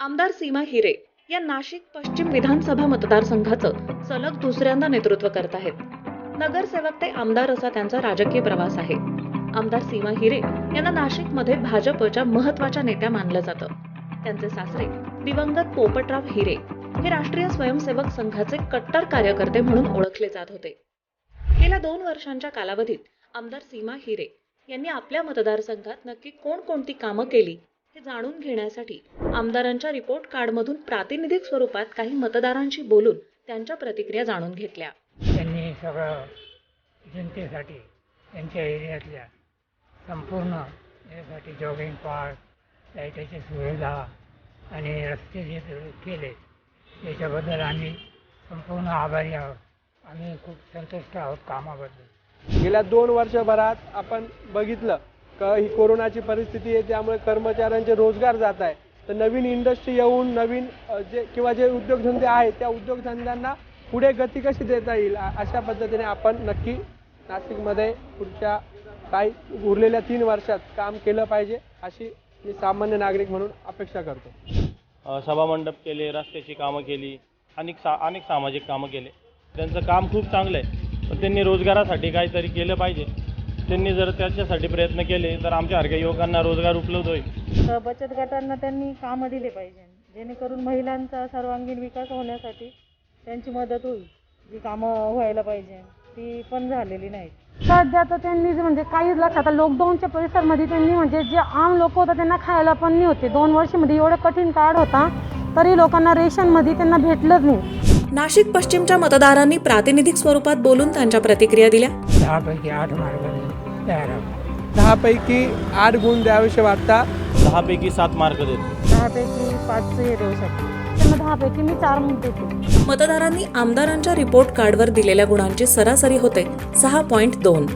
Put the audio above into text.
आमदार सीमा हिरे या नाशिक पश्चिम विधानसभा मतदारसंघाचं सलग दुसऱ्यांदा नेतृत्व करत आहेत. नगरसेवक ते आमदार असा त्यांचा राजकीय प्रवास आहे. आमदार सीमा हिरे यांना नाशिकमध्ये भाजपच्या महत्त्वाच्या नेत्या मानलं जातं. त्यांचे सासरे दिवंगत पोपटराव हिरे हे राष्ट्रीय स्वयंसेवक संघाचे कट्टर कार्यकर्ते म्हणून ओळखले जात होते. गेल्या दोन वर्षांच्या कालावधीत आमदार सीमा हिरे यांनी आपल्या मतदारसंघात नक्की कोणकोणती कामं केली हे जाणून घेण्यासाठी आमदारांच्या रिपोर्ट कार्डमधून प्रातिनिधिक स्वरूपात काही मतदारांशी बोलून त्यांच्या प्रतिक्रिया जाणून घेतल्या. त्यांनी सगळं जनतेसाठी त्यांच्या एरियातल्या संपूर्ण यासाठी जॉगिंग पार्क लाईटाची सुविधा आणि रस्ते जे केले त्याच्याबद्दल आम्ही संपूर्ण आभारी आहोत. आम्ही खूप संतुष्ट आहोत कामाबद्दल. गेल्या दोन वर्षभरात आपण बघितलं का ही कोरोनाची परिस्थिती आहे त्यामुळे कर्मचाऱ्यांचे रोजगार जात आहे. तर नवीन इंडस्ट्री येऊन नवीन जे किंवा जे उद्योगधंदे आहेत त्या उद्योगधंद्यांना पुढे गती कशी देता येईल? अशा पद्धतीने आपण नक्की नाशिकमध्ये पुढच्या काही उरलेल्या तीन वर्षात काम केलं पाहिजे अशी मी सामान्य नागरिक म्हणून अपेक्षा करतो. सभामंडप केले रस्त्याची कामं केली अनेक सा अनेक सामाजिक कामं केले. त्यांचं काम खूप चांगलं आहे पण त्यांनी रोजगारासाठी काहीतरी केलं पाहिजे. त्यांनी जर त्याच्यासाठी प्रयत्न केले तर आमच्यासारख्या युवकांना रोजगार उपलब्ध होईल. तर बचत गटांना त्यांनी कामं दिले पाहिजे. जेणेकरून महिलांचा सर्वांगीण विकास होण्यासाठी त्यांची मदत होईल जी कामं व्हायला पाहिजे. ती पण झालेली नाहीत. सध्या तर त्यांनी जे म्हणजे काहीच लक्षात आता लॉकडाऊनच्या परिसरमध्ये त्यांनी म्हणजे जे आम लोक होतं त्यांना खायला पण नाही होते. दोन वर्षामध्ये एवढं कठीण काळ होता तरी लोकांना रेशनमध्ये त्यांना भेटलंच नाही. नाशिक पश्चिमच्या मतदारांनी प्रातिनिधिक स्वरूपात बोलून त्यांच्या प्रतिक्रिया दिल्या. दहापैकी आठ मार्ग तयार आहोत. दहापैकी आठ गुण द्यावेसे वाटता दहापैकी सात मार्क देतो. दहापैकी पाच हे देऊ शकतो. त्यांना दहापैकी मी चार देते. मतदारांनी आमदारांच्या रिपोर्ट कार्डवर दिलेल्या गुणांची सरासरी होते सहा पॉईंट दोन.